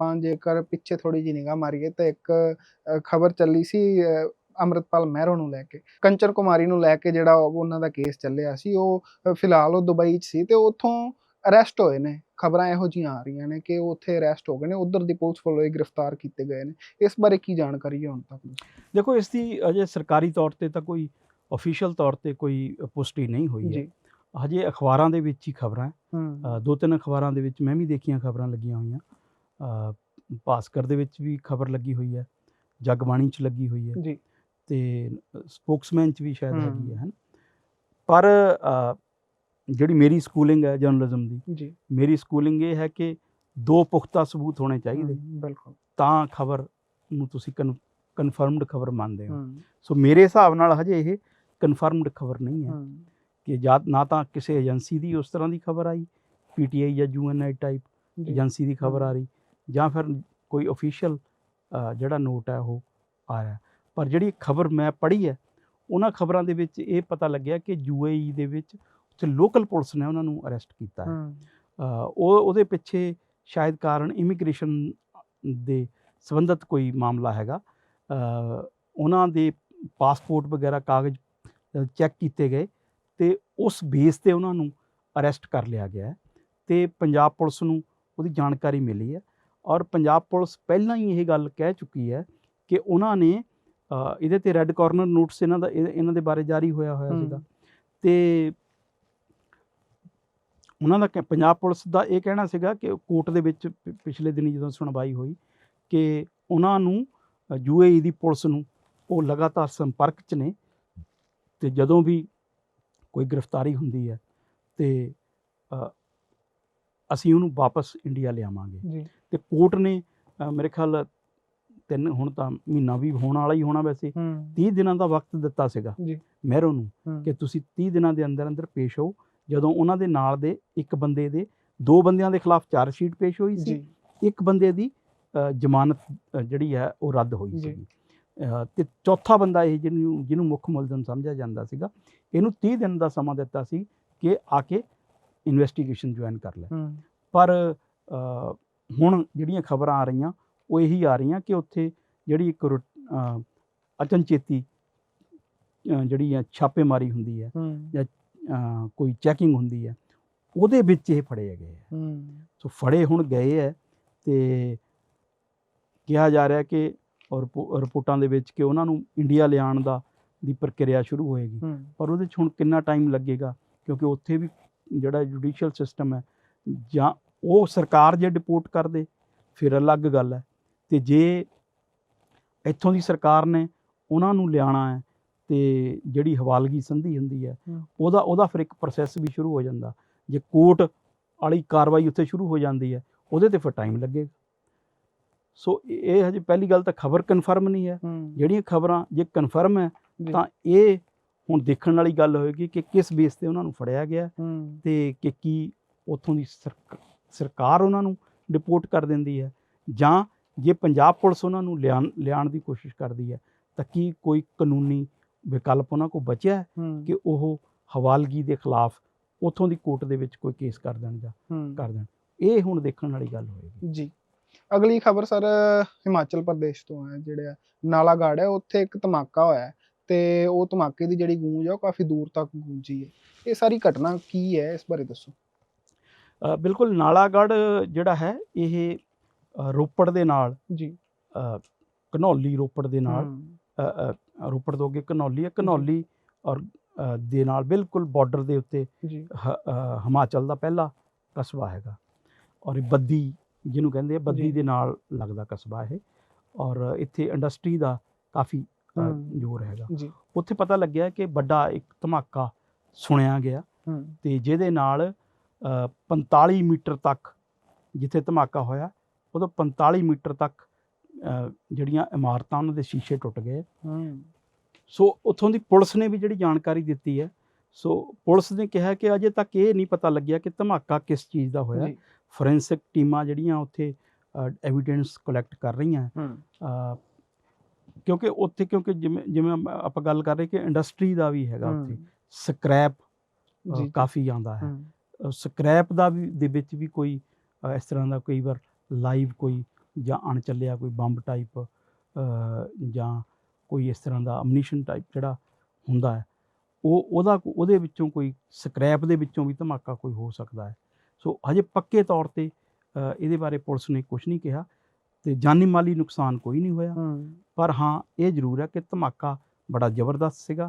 ਆਪਾਂ ਜੇਕਰ ਪਿੱਛੇ ਥੋੜੀ ਜਿਹੀ ਨਿਗਾਹ ਮਾਰੀਏ ਤਾਂ ਇੱਕ ਖਬਰ ਚੱਲੀ ਸੀ ਅੰਮ੍ਰਿਤਪਾਲ ਮਹਿਰੋ ਨੂੰ ਲੈ ਕੇ। ਕੰਚਨ ਕੁਮਾਰੀ ਨੂੰ ਲੈ ਕੇ ਜਿਹੜਾ ਉਹ- ਉਹਨਾਂ ਦਾ ਕੇਸ ਚੱਲਿਆ ਸੀ ਉਹ ਫਿਲਹਾਲ ਉਹ ਦੁਬਈ 'ਚ ਸੀ ਤੇ ਉੱਥੋਂ ਅਰੈਸਟ ਹੋਏ ਨੇ। ਖਬਰਾਂ ਇਹੋ ਜਿਹੀਆਂ ਆ ਰਹੀਆਂ ਨੇ ਕਿ ਉਹ ਉੱਥੇ ਅਰੈਸਟ ਹੋ ਗਏ ਨੇ ਉਧਰ ਦੀ ਪੁਲਿਸ ਵੱਲੋਂ ਹੀ ਗ੍ਰਿਫਤਾਰ ਕੀਤੇ ਗਏ ਨੇ। ਇਸ ਬਾਰੇ ਕੀ ਜਾਣਕਾਰੀ ਹੈ ਹੁਣ ਤੱਕ? ਦੇਖੋ ਇਸ ਦੀ ਅਜੇ ਸਰਕਾਰੀ ਤੌਰ ਤੇ ਤਾਂ ਕੋਈ ਅਫੀਸ਼ੀਅਲ ਤੌਰ ਤੇ ਕੋਈ ਪੁਸ਼ਟੀ ਨਹੀਂ ਹੋਈ ਹੈ। ਜੀ। ਹਜੇ ਅਖਬਾਰਾਂ ਦੇ ਵਿੱਚ ਹੀ ਖਬਰਾਂ ਦੋ ਤਿੰਨ ਅਖਬਾਰਾਂ ਦੇ ਵਿੱਚ ਮੈਂ ਵੀ ਦੇਖੀਆਂ ਖਬਰਾਂ ਲੱਗੀਆਂ ਹੋਈਆਂ। ਭਾਸਕਰ ਦੇ ਵਿੱਚ ਵੀ ਖਬਰ ਲੱਗੀ ਹੋਈ ਹੈ ਜਗਬਾਣੀ 'ਚ ਲੱਗੀ ਹੋਈ ਹੈ ਜੀ। ਤੇ ਸਪੋਕਸਮੈਨ 'ਚ ਵੀ ਸ਼ਾਇਦ। ਹੈਗੀ ਹੈ ਹਨ? ਪਰ ਜਿਹੜੀ ਮੇਰੀ ਸਕੂਲਿੰਗ ਹੈ ਜਰਨਲਿਜ਼ਮ ਦੀ ਜੀ। ਮੇਰੀ ਸਕੂਲਿੰਗ ਇਹ ਹੈ ਕਿ ਦੋ ਪੁਖਤਾ ਸਬੂਤ ਹੋਣੇ ਚਾਹੀਦੇ। ਬਿਲਕੁਲ। ਤਾਂ ਖਬਰ ਨੂੰ ਤੁਸੀਂ ਕਨਫਰਮਡ ਖਬਰ ਮੰਨਦੇ ਹੋ। ਸੋ ਮੇਰੇ ਹਿਸਾਬ ਨਾਲ ਹਜੇ ਇਹ ਕਨਫਰਮਡ ਖਬਰ ਨਹੀਂ ਹੈ ਕਿ ਜਾਂ ਨਾ ਤਾਂ ਕਿਸੇ ਏਜੰਸੀ ਦੀ ਉਸ ਤਰ੍ਹਾਂ ਦੀ ਖਬਰ ਆਈ ਪੀਟੀਆਈ ਜਾਂ ਯੂਐਨਆਈ ਟਾਈਪ ਏਜੰਸੀ ਦੀ ਖਬਰ। ਆ ਰਹੀ। ਜਾਂ ਫਿਰ ਕੋਈ ਅਫੀਸ਼ੀਅਲ ਜਿਹੜਾ ਨੋਟ ਹੈ ਉਹ ਆਇਆ ਪਰ ਜਿਹੜੀ ਖਬਰ ਮੈਂ ਪੜ੍ਹੀ ਹੈ ਉਹਨਾਂ ਖਬਰਾਂ ਦੇ ਵਿੱਚ ਇਹ ਪਤਾ ਲੱਗਿਆ ਕਿ ਯੂਏਈ ਦੇ ਵਿੱਚ ਉੱਥੇ ਲੋਕਲ ਪੁਲਿਸ ਨੇ ਉਹਨਾਂ ਨੂੰ ਅਰੈਸਟ ਕੀਤਾ ਹੈ। ਉਹ ਉਹਦੇ ਪਿੱਛੇ ਸ਼ਾਇਦ ਕਾਰਨ ਇਮੀਗ੍ਰੇਸ਼ਨ ਦੇ ਸੰਬੰਧਿਤ ਕੋਈ ਮਾਮਲਾ ਹੈਗਾ। ਉਹਨਾਂ ਦੇ ਪਾਸਪੋਰਟ ਵਗੈਰਾ ਕਾਗਜ਼ ਚੈੱਕ ਕੀਤੇ ਗਏ ਤੇ ਉਸ ਬੇਸ ਤੇ ਉਹਨਾਂ ਨੂੰ ਅਰੈਸਟ ਕਰ ਲਿਆ ਗਿਆ ਤੇ ਪੰਜਾਬ ਪੁਲਿਸ ਨੂੰ ਉਹਦੀ ਜਾਣਕਾਰੀ ਮਿਲੀ ਹੈ। ਔਰ ਪੰਜਾਬ ਪੁਲਿਸ ਪਹਿਲਾਂ ਹੀ ਇਹ ਗੱਲ ਕਹਿ ਚੁੱਕੀ ਹੈ ਕਿ ਉਹਨਾਂ ਨੇ ਇਹਦੇ ਤੇ ਰੈੱਡ ਕਾਰਨਰ ਨੋਟਿਸ ਇਹਨਾਂ ਦਾ ਇਹ- ਇਹਨਾਂ ਦੇ ਬਾਰੇ ਜਾਰੀ ਹੋਇਆ ਹੋਇਆ। ਸੀਗਾ ਤੇ ਉਹਨਾਂ ਦਾ ਪੰਜਾਬ ਪੁਲਿਸ ਦਾ ਇਹ ਕਹਿਣਾ ਸੀਗਾ ਕਿ ਕੋਰਟ ਦੇ ਵਿੱਚ ਪਿਛਲੇ ਦਿਨੀ ਜਦੋਂ ਸੁਣਵਾਈ ਹੋਈ ਕਿ ਉਹਨਾਂ ਨੂੰ ਯੂਏਈ ਦੀ ਪੁਲਿਸ ਨੂੰ ਉਹ ਲਗਾਤਾਰ ਸੰਪਰਕ 'ਚ ਨੇ ਤੇ ਜਦੋਂ ਵੀ ਕੋਈ ਗ੍ਰਿਫਤਾਰੀ ਹੁੰਦੀ ਹੈ ਤੇ ਅਸੀਂ ਉਹਨੂੰ ਵਾਪਸ ਇੰਡੀਆ ਲਿਆਵਾਂਗੇ। ਜੀ। ਤੇ ਕੋਰਟ ਨੇ ਅ, ਮੇਰੇ ਖਿਆਲ ਤਿੰਨ ਹੁਣ ਤਾਂ ਮਹੀਨਾ ਵੀ ਹੋਣ ਵਾਲਾ ਹੀ ਹੋਣਾ ਵੈਸੇ। ਹੂੰ। 30 ਦਿਨਾਂ ਦਾ ਵਕਤ ਦਿੱਤਾ ਸੀਗਾ ਜੀ। ਮਹਿਰੋ ਨੂੰ ਹੂੰ। ਕਿ ਤੁਸੀਂ 30 ਦਿਨਾਂ ਦੇ ਅੰਦਰ ਅੰਦਰ ਪੇਸ਼ ਹੋ। ਜਦੋਂ ਉਹਨਾਂ ਦੇ ਨਾਲ ਦੇ ਇੱਕ ਬੰਦੇ ਦੇ ਦੋ ਬੰਦਿਆਂ ਦੇ ਖਿਲਾਫ ਚਾਰਜ ਸ਼ੀਟ ਪੇਸ਼ ਹੋਈ ਸੀ। ਜੀ। ਇੱਕ ਬੰਦੇ ਦੀ ਅ, ਜ਼ਮਾਨਤ ਅ, ਜਿਹੜੀ ਹੈ ਉਹ ਰੱਦ ਹੋਈ ਜੀ। ਸੀ ਤੇ ਚੌਥਾ ਬੰਦਾ ਇਹ ਜਿਹਨੂੰ ਜਿਹਨੂੰ ਮੁੱਖ ਮੁਲਜ਼ਮ ਸਮਝਿਆ ਜਾਂਦਾ ਸੀਗਾ ਇਹਨੂੰ 30 ਦਿਨ ਦਾ ਸਮਾਂ ਦਿੱਤਾ ਸੀ ਕਿ ਆ ਕੇ ਇਨਵੈਸਟੀਗੇਸ਼ਨ ਜੁਆਇਨ ਕਰ ਲੈ। ਹੂੰ। ਪਰ ਹੁਣ ਜਿਹੜੀਆਂ ਖਬਰਾਂ ਆ ਰਹੀਆਂ ਉਹ ਇਹੀ ਆ ਰਹੀਆਂ ਕਿ ਉੱਥੇ ਜਿਹੜੀ ਇੱਕ ਅਚਨਚੇਤੀ ਜਿਹੜੀ ਹੈ ਛਾਪੇਮਾਰੀ ਹੁੰਦੀ ਹੈ ਅ, ਕੋਈ ਚੈਕਿੰਗ ਹੁੰਦੀ ਹੈ ਉਹਦੇ ਵਿੱਚ ਇਹ ਫੜੇ ਗਏ ਹੈ। ਸੋ ਫੜੇ ਹੁਣ ਗਏ ਹੈ ਤੇ ਕਿਹਾ ਜਾ ਰਿਹਾ ਕਿ ਰਿਪੋਰਟਾਂ ਦੇ ਵਿੱਚ ਕਿ ਉਹਨਾਂ ਨੂੰ ਇੰਡੀਆ ਲਿਆਉਣ ਦਾ ਦੀ ਪ੍ਰਕਿਰਿਆ ਸ਼ੁਰੂ ਹੋਏਗੀ। ਪਰ ਉਹਦੇ 'ਚ ਹੁਣ ਕਿੰਨਾ ਟਾਈਮ ਲੱਗੇਗਾ? ਕਿਉਂਕਿ ਉੱਥੇ ਵੀ ਜਿਹੜਾ ਜੁਡੀਸ਼ੀਅਲ ਸਿਸਟਮ ਹੈ ਜਾਂ ਉਹ ਸਰਕਾਰ ਜੇ ਡਿਪੋਰਟ ਕਰ ਦੇ ਫਿਰ ਅਲੱਗ ਗੱਲ ਹੈ। ਤੇ ਜੇ ਇੱਥੋਂ ਦੀ ਸਰਕਾਰ ਨੇ ਉਹਨਾਂ ਨੂੰ ਲਿਆਣਾ ਹੈ ਤੇ ਜਿਹੜੀ ਹਵਾਲਗੀ ਸੰਧੀ ਹੁੰਦੀ ਹੈ। ਉਹਦਾ ਉਹਦਾ ਫਿਰ ਇੱਕ ਪ੍ਰੋਸੈਸ ਵੀ ਸ਼ੁਰੂ ਹੋ ਜਾਂਦਾ। ਜੇ ਕੋਰਟ ਵਾਲੀ ਕਾਰਵਾਈ ਉੱਥੇ ਸ਼ੁਰੂ ਹੋ ਜਾਂਦੀ ਹੈ ਉਹਦੇ ਤੇ ਫਿਰ ਟਾਈਮ ਲੱਗੇਗਾ। ਸੋ ਇਹ ਹਜੇ ਪਹਿਲੀ ਗੱਲ ਤਾਂ ਖਬਰ ਕਨਫਰਮ ਨਹੀਂ ਹੈ। ਜਿਹੜੀਆਂ ਖਬਰਾਂ ਜੇ ਕਨਫਰਮ ਹੈ। ਤਾਂ ਇਹ ਹੁਣ ਦੇਖਣ ਵਾਲੀ ਗੱਲ ਹੋਏਗੀ ਕਿ ਕਿਸ ਬੇਸ ਤੇ ਉਹਨਾਂ ਨੂੰ ਫੜਿਆ ਗਿਆ ਤੇ ਕਿ ਕੀ ਉੱਥੋਂ ਦੀ ਸਰਕ- ਸਰਕਾਰ ਉਹਨਾਂ ਨੂੰ ਡਿਪੋਰਟ ਕਰ ਦਿੰਦੀ ਹੈ ਜਾਂ ਜੇ ਪੰਜਾਬ ਪੁਲਿਸ ਉਹਨਾਂ ਨੂੰ ਲਿਆਉਣ ਲਿਆਉਣ ਦੀ ਕੋਸ਼ਿਸ਼ ਕਰਦੀ ਹੈ ਤਾਂ ਕੀ ਕੋਈ ਕਾਨੂੰਨੀ ਵਿਕਲਪ ਉਹਨਾਂ ਕੋਲ ਬਚਿਆ ਕਿ ਉਹ ਹਵਾਲਗੀ ਦੇ ਖਿਲਾਫ ਉੱਥੋਂ ਦੀ ਕੋਰਟ ਦੇ ਵਿੱਚ ਕੋਈ ਕੇਸ ਕਰ ਦੇਣ ਜਾਂ ਕਰ ਦੇਣ? ਇਹ ਹੁਣ ਦੇਖਣ ਵਾਲੀ ਗੱਲ ਹੋਏਗੀ। ਜੀ। ਅਗਲੀ ਖਬਰ ਸਰ ਹਿਮਾਚਲ ਪ੍ਰਦੇਸ਼ ਤੋਂ ਹੈ ਜਿਹੜਾ ਨਾਲਾਗੜ ਹੈ ਉੱਥੇ ਇੱਕ ਧਮਾਕਾ ਹੋਇਆ ਤੇ ਉਹ ਧਮਾਕੇ ਦੀ ਜਿਹੜੀ ਗੂੰਜ ਹੈ ਉਹ ਕਾਫੀ ਦੂਰ ਤੱਕ ਗੂੰਜੀ ਹੈ। ਇਹ ਸਾਰੀ ਘਟਨਾ ਕੀ ਹੈ ਇਸ ਬਾਰੇ ਦੱਸੋ। ਬਿਲਕੁਲ ਨਾਲਾਗੜ੍ਹ ਜਿਹੜਾ ਹੈ ਇਹ ਰੋਪੜ ਦੇ ਨਾਲ ਜੀ। ਅ, ਘਨੌਲੀ ਰੋਪੜ ਦੇ ਨਾਲ ਰੋਪੜ ਤੋਂ ਅੱਗੇ ਘਨੌਲੀ ਹੈ। ਘਨੌਲੀ ਔਰ ਦੇ ਨਾਲ ਬਿਲਕੁਲ ਬਾਰਡਰ ਦੇ ਉੱਤੇ ਹਿਮਾਚਲ ਦਾ ਪਹਿਲਾ ਕਸਬਾ ਹੈਗਾ। ਔਰ ਇਹ ਬੱਦੀ ਜਿਹਨੂੰ ਕਹਿੰਦੇ ਆ ਬੱਦੀ। ਦੇ ਨਾਲ ਲੱਗਦਾ ਕਸਬਾ ਇਹ। ਔਰ ਇੱਥੇ ਇੰਡਸਟਰੀ ਦਾ ਕਾਫੀ। ਜ਼ੋਰ ਹੈਗਾ। ਉੱਥੇ ਪਤਾ ਲੱਗਿਆ ਕਿ ਵੱਡਾ ਇੱਕ ਧਮਾਕਾ ਸੁਣਿਆ ਗਿਆ ਤੇ ਜਿਹਦੇ ਨਾਲ 45 ਮੀਟਰ ਤੱਕ ਜਿੱਥੇ ਧਮਾਕਾ ਹੋਇਆ ਉਦੋਂ 45 ਮੀਟਰ ਤੱਕ ਜਿਹੜੀਆਂ ਇਮਾਰਤਾਂ ਉਹਨਾਂ ਦੇ ਸ਼ੀਸ਼ੇ ਟੁੱਟ ਗਏ। ਹੂੰ। ਸੋ ਉੱਥੋਂ ਦੀ ਪੁਲਿਸ ਨੇ ਵੀ ਜਿਹੜੀ ਜਾਣਕਾਰੀ ਦਿੱਤੀ ਹੈ ਸੋ ਪੁਲਿਸ ਨੇ ਕਿਹਾ ਕਿ ਅਜੇ ਤੱਕ ਇਹ ਨਹੀਂ ਪਤਾ ਲੱਗਿਆ ਕਿ ਧਮਾਕਾ ਕਿਸ ਚੀਜ਼ ਦਾ ਹੋਇਆ। ਫੋਰੈਂਸਿਕ ਟੀਮਾਂ ਜਿਹੜੀਆਂ ਉੱਥੇ ਐਵੀਡੈਂਸ ਕਲੈਕਟ ਕਰ ਰਹੀਆਂ। ਕਿਉਂਕਿ ਉੱਥੇ ਕਿਉਂਕਿ ਜਿਵੇਂ ਜਿਵੇਂ ਆਪਾਂ ਗੱਲ ਕਰ ਰਹੇ ਕਿ ਇੰਡਸਟਰੀ ਦਾ ਵੀ ਹੈਗਾ ਉੱਥੇ। ਸਕ੍ਰੈਪ ਜੀ। ਕਾਫੀ ਆਉਂਦਾ ਹੂੰ। ਸਕ੍ਰੈਪ ਦਾ ਵੀ ਦੇ ਵਿੱਚ ਵੀ ਕੋਈ ਇਸ ਤਰ੍ਹਾਂ ਦਾ ਕਈ ਵਾਰ ਲਾਈਵ ਕੋਈ ਜਾਂ ਅਣਚੱਲਿਆ ਕੋਈ ਬੰਬ ਟਾਈਪ ਜਾਂ ਕੋਈ ਇਸ ਤਰ੍ਹਾਂ ਦਾ ਅਮਨੀਸ਼ਨ ਟਾਈਪ ਜਿਹੜਾ ਹੁੰਦਾ ਹੈ ਉਹ ਉਹਦਾ ਉਹਦੇ ਵਿੱਚੋਂ ਕੋਈ ਸਕ੍ਰੈਪ ਦੇ ਵਿੱਚੋਂ ਵੀ ਧਮਾਕਾ ਕੋਈ ਹੋ ਸਕਦਾ ਹੈ। ਸੋ ਹਜੇ ਪੱਕੇ ਤੌਰ ਤੇ ਇਹਦੇ ਬਾਰੇ ਪੁਲਿਸ ਨੇ ਕੁਝ ਨਹੀਂ ਕਿਹਾ ਤੇ ਜਾਨੀ ਮਾਲੀ ਨੁਕਸਾਨ ਕੋਈ ਨਹੀਂ ਹੋਇਆ। ਪਰ ਹਾਂ ਇਹ ਜ਼ਰੂਰ ਹੈ ਕਿ ਧਮਾਕਾ ਬੜਾ ਜ਼ਬਰਦਸਤ ਸੀਗਾ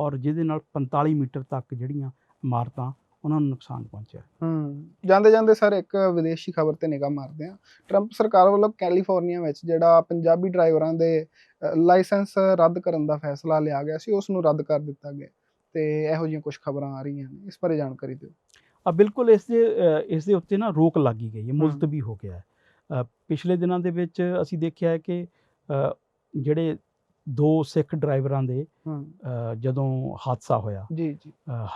ਔਰ ਜਿਹਦੇ ਨਾਲ 45 ਮੀਟਰ ਤੱਕ ਜਿਹੜੀਆਂ ਇਮਾਰਤਾਂ ਉਹਨਾਂ ਨੂੰ ਨੁਕਸਾਨ ਪਹੁੰਚਿਆ। ਹੂੰ ਜਾਂਦੇ ਜਾਂਦੇ ਸਰ ਇੱਕ ਵਿਦੇਸ਼ੀ ਖਬਰ ਤੇ ਨਿਗਾਹ ਮਾਰਦੇ ਆ ਟਰੰਪ ਸਰਕਾਰ ਵੱਲੋਂ ਕੈਲੀਫੋਰਨੀਆ ਵਿੱਚ ਜਿਹੜਾ ਪੰਜਾਬੀ ਡਰਾਈਵਰਾਂ ਦੇ ਲਾਇਸੈਂਸ ਰੱਦ ਕਰਨ ਦਾ ਫੈਸਲਾ ਲਿਆ ਗਿਆ ਸੀ ਉਸ ਨੂੰ ਰੱਦ ਕਰ ਦਿੱਤਾ ਗਿਆ। ਤੇ ਇਹੋ ਜਿਹੀਆਂ ਕੁਝ ਖਬਰਾਂ ਆ ਰਹੀਆਂ ਨੇ ਇਸ ਬਾਰੇ ਜਾਣਕਾਰੀ ਦਿਓ। ਆ ਬਿਲਕੁਲ ਇਸ ਦੇ ਇਸ ਦੇ ਉੱਤੇ ਨਾ ਰੋਕ ਲੱਗੀ ਗਈ ਹੈ। ਮੁਲਤਵੀ ਹੋ। ਗਿਆ ਹੈ। ਪਿਛਲੇ ਦਿਨਾਂ ਦੇ ਵਿੱਚ ਅਸੀਂ ਦੇਖਿਆ ਹੈ ਕਿ ਜਿਹੜੇ ਦੋ ਸਿੱਖ ਡਰਾਈਵਰਾਂ ਦੇ ਜਦੋਂ ਹਾਦਸਾ ਹੋਇਆ ਜੀ ਜੀ।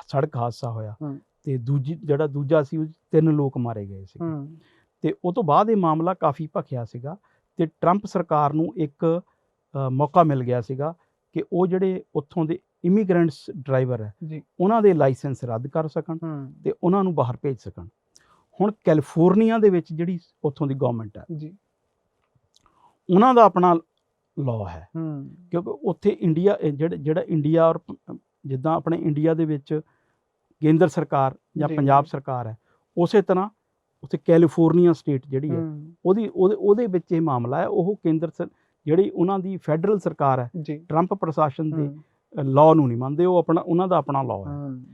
ਸੜਕ ਹਾਦਸਾ ਹੋਇਆ। ਤੇ ਦੂਜੀ ਜਿਹੜਾ ਦੂਜਾ ਸੀ ਉਹ 'ਚ ਤਿੰਨ ਲੋਕ ਮਾਰੇ ਗਏ ਸੀ ਹੂੰ। ਤੇ ਉਹ ਤੋਂ ਬਾਅਦ ਇਹ ਮਾਮਲਾ ਕਾਫੀ ਭਖਿਆ ਸੀਗਾ ਤੇ ਟਰੰਪ ਸਰਕਾਰ ਨੂੰ ਇੱਕ ਅ, ਮੌਕਾ ਮਿਲ ਗਿਆ ਸੀਗਾ ਕਿ ਉਹ ਜਿਹੜੇ ਉੱਥੋਂ ਦੇ ਇਮੀਗ੍ਰੈਂਟਸ ਡਰਾਈਵਰ ਹੈ ਜੀ। ਉਹਨਾਂ ਦੇ ਲਾਇਸੈਂਸ ਰੱਦ ਕਰ ਸਕਣ ਹੂੰ। ਤੇ ਉਹਨਾਂ ਨੂੰ ਬਾਹਰ ਭੇਜ ਸਕਣ। ਹੁਣ ਕੈਲੀਫੋਰਨੀਆ ਦੇ ਵਿੱਚ ਜਿਹੜੀ ਉੱਥੋਂ ਦੀ ਗਵਰਨਮੈਂਟ ਹੈ ਜੀ। ਉਹਨਾਂ ਦਾ ਆਪਣਾ ਲਾਅ ਹੈ। ਹੂੰ। ਕਿਉਂਕਿ ਉੱਥੇ ਇੰਡੀਆ ਇਹ ਜਿਹੜਾ ਜਿਹੜਾ ਇੰਡੀਆ ਔਰ ਪ- ਜਿੱਦਾਂ ਆਪਣੇ ਇੰਡੀਆ ਦੇ ਵਿੱਚ ਕੇਂਦਰ ਸਰਕਾਰ ਜਾਂ ਪੰਜਾਬ। ਸਰਕਾਰ ਹੈ ਉਸੇ ਤਰ੍ਹਾਂ ਉੱਥੇ ਕੈਲੀਫੋਰਨੀਆ ਸਟੇਟ ਜਿਹੜੀ ਹੈ ਉਹਦੀ ਉਹਦੇ ਵਿੱਚ ਇਹ ਮਾਮਲਾ ਹੈ ਉਹ ਕੇਂਦਰ ਜਿਹੜੀ ਉਹਨਾਂ ਦੀ ਫੈਡਰਲ ਸਰਕਾਰ ਹੈ ਟਰੰਪ ਪ੍ਰਸ਼ਾਸਨ ਦੇ ਲਾਅ ਨੂੰ ਨਹੀਂ ਮੰਨਦੇ ਉਹ ਆਪਣਾ ਉਹਨਾਂ ਦਾ ਆਪਣਾ ਲਾਅ ਹੈ। ਹੂੰ।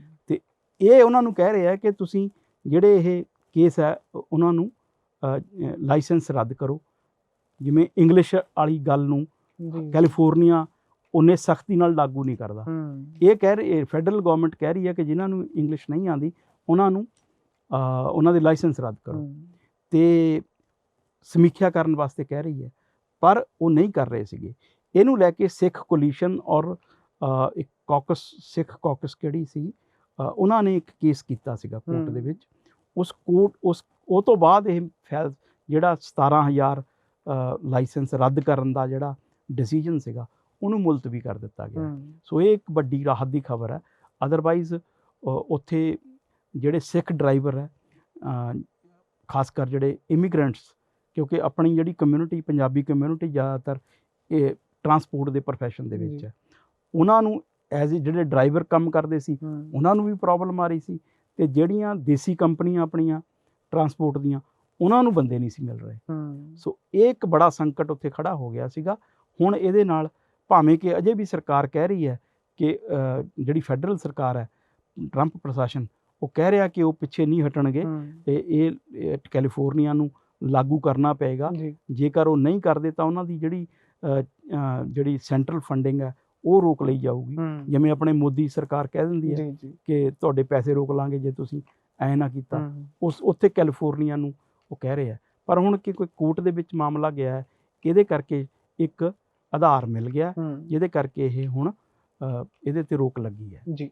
ਇਹ ਉਹਨਾਂ ਨੂੰ ਕਹਿ ਰਿਹਾ ਕਿ ਤੁਸੀਂ ਜਿਹੜੇ ਇਹ ਕੇਸ ਹੈ ਉਹ- ਉਹਨਾਂ ਨੂੰ ਲਾਇਸੈਂਸ ਰੱਦ ਕਰੋ। ਜਿਵੇਂ ਇੰਗਲਿਸ਼ ਵਾਲੀ ਗੱਲ ਨੂੰ ਕੈਲੀਫੋਰਨੀਆ ਉਹਨੇ ਸਖਤੀ ਨਾਲ ਲਾਗੂ ਨਹੀਂ ਕਰਦਾ। ਇਹ ਕਹਿ ਰਹੀ ਫੈਡਰਲ ਗਵਰਨਮੈਂਟ ਕਹਿ ਰਹੀ ਹੈ ਕਿ ਜਿਨ੍ਹਾਂ ਨੂੰ ਇੰਗਲਿਸ਼ ਨਹੀਂ ਆਉਂਦੀ ਉਹਨਾਂ ਨੂੰ ਉਹਨਾਂ ਦੇ ਲਾਇਸੈਂਸ ਰੱਦ ਕਰੋ। ਤੇ ਸਮੀਖਿਆ ਕਰਨ ਵਾਸਤੇ ਕਹਿ ਰਹੀ ਹੈ ਪਰ ਉਹ ਨਹੀਂ ਕਰ ਰਹੇ ਸੀਗੇ। ਇਹਨੂੰ ਲੈ ਕੇ ਸਿੱਖ ਕੋਲੀਸ਼ਨ ਔਰ ਇੱਕ ਕਾਕਸ ਸਿੱਖ ਕਾਕਸ ਕਿਹੜੀ ਸੀ ਉਹਨਾਂ ਨੇ ਇੱਕ ਕੇਸ ਕੀਤਾ ਸੀਗਾ ਕੋਰਟ ਦੇ। ਵਿੱਚ। ਉਸ ਕੋਰਟ ਉਸ ਉਹ ਤੋਂ ਬਾਅਦ ਇਹ ਫੈਲ ਜਿਹੜਾ 17000 ਅ, ਲਾਇਸੈਂਸ ਰੱਦ ਕਰਨ ਦਾ ਜਿਹੜਾ ਡਿਸੀਜਨ ਸੀਗਾ ਉਹਨੂੰ ਮੁਲਤਵੀ ਕਰ ਦਿੱਤਾ ਗਿਆ। ਸੋ ਇਹ ਇੱਕ ਵੱਡੀ ਰਾਹਤ ਦੀ ਖਬਰ ਹੈ। ਅਦਰਵਾਈਜ਼ ਉੱਥੇ ਜਿਹੜੇ ਸਿੱਖ ਡਰਾਈਵਰ ਹੈ ਖਾਸ ਕਰ ਜਿਹੜੇ ਇਮੀਗ੍ਰੈਂਟਸ ਕਿਉਂਕਿ ਆਪਣੀ ਜਿਹੜੀ ਕਮਿਊਨਿਟੀ ਪੰਜਾਬੀ ਕਮਿਊਨਿਟੀ ਜ਼ਿਆਦਾਤਰ ਇਹ ਟਰਾਂਸਪੋਰਟ ਦੇ profession ਦੇ ਵਿੱਚ। ਹੈ। ਉਹਨਾਂ ਨੂੰ ਐਜ਼ ਜਿਹੜੇ ਡਰਾਈਵਰ ਕੰਮ ਕਰਦੇ ਸੀ ਉਹਨਾਂ ਨੂੰ ਵੀ ਪ੍ਰੋਬਲਮ ਆ ਰਹੀ ਸੀ ਤੇ ਜਿਹੜੀਆਂ ਦੇਸੀ ਕੰਪਨੀਆਂ ਆਪਣੀਆਂ ਟਰਾਂਸਪੋਰਟ ਦੀਆਂ ਉਹਨਾਂ ਨੂੰ ਬੰਦੇ ਨਹੀਂ ਸੀ ਮਿਲ ਰਹੇ। ਸੋ ਇਹ ਇੱਕ ਬੜਾ ਸੰਕਟ ਉੱਥੇ ਖੜਾ ਹੋ ਗਿਆ ਸੀਗਾ। ਹੁਣ ਇਹਦੇ ਨਾਲ ਭਾਵੇਂ ਕਿ ਅਜੇ ਵੀ ਸਰਕਾਰ ਕਹਿ ਰਹੀ ਹੈ ਕਿ ਜਿਹੜੀ ਫੈਡਰਲ ਸਰਕਾਰ ਹੈ ਟਰੰਪ ਪ੍ਰਸ਼ਾਸਨ ਉਹ ਕਹਿ ਰਿਹਾ ਕਿ ਉਹ ਪਿੱਛੇ ਨਹੀਂ ਹਟਣਗੇ ਤੇ ਇਹ ਕੈਲੀਫੋਰਨੀਆ ਨੂੰ ਲਾਗੂ ਕਰਨਾ ਪਏਗਾ। ਜੇਕਰ ਉਹ ਨਹੀਂ ਕਰਦੇ ਤਾਂ ਉਹਨਾਂ ਦੀ ਜਿਹੜੀ ਜਿਹੜੀ ਸੈਂਟਰਲ ਫੰਡਿੰਗ ਹੈ ਉਹ ਰੋਕ ਲਈ ਜਾਊਗੀ। ਜਿਵੇਂ ਆਪਣੇ ਮੋਦੀ ਸਰਕਾਰ ਕਹਿ ਦਿੰਦੀ ਹੈ ਕਿ ਤੁਹਾਡੇ ਪੈਸੇ ਰੋਕ ਲਾਂਗੇ ਜੇ ਤੁਸੀਂ ਐ ਨਾ ਕੀਤਾ। ਉਸ ਉੱਥੇ ਕੈਲੀਫੋਰਨੀਆ ਨੂੰ ਉਹ ਕਹਿ ਰਿਹਾ। ਪਰ ਹੁਣ ਕਿ ਕੋਈ ਕੋਰਟ ਦੇ ਵਿੱਚ ਮਾਮਲਾ ਗਿਆ ਹੈ ਇਹਦੇ ਕਰਕੇ ਇੱਕ ਆਧਾਰ ਮਿਲ ਗਿਆ ਜਿਹਦੇ ਕਰਕੇ ਇਹ ਹੁਣ ਅ, ਇਹਦੇ ਤੇ ਰੋਕ ਲੱਗੀ ਹੈ। ਜੀ।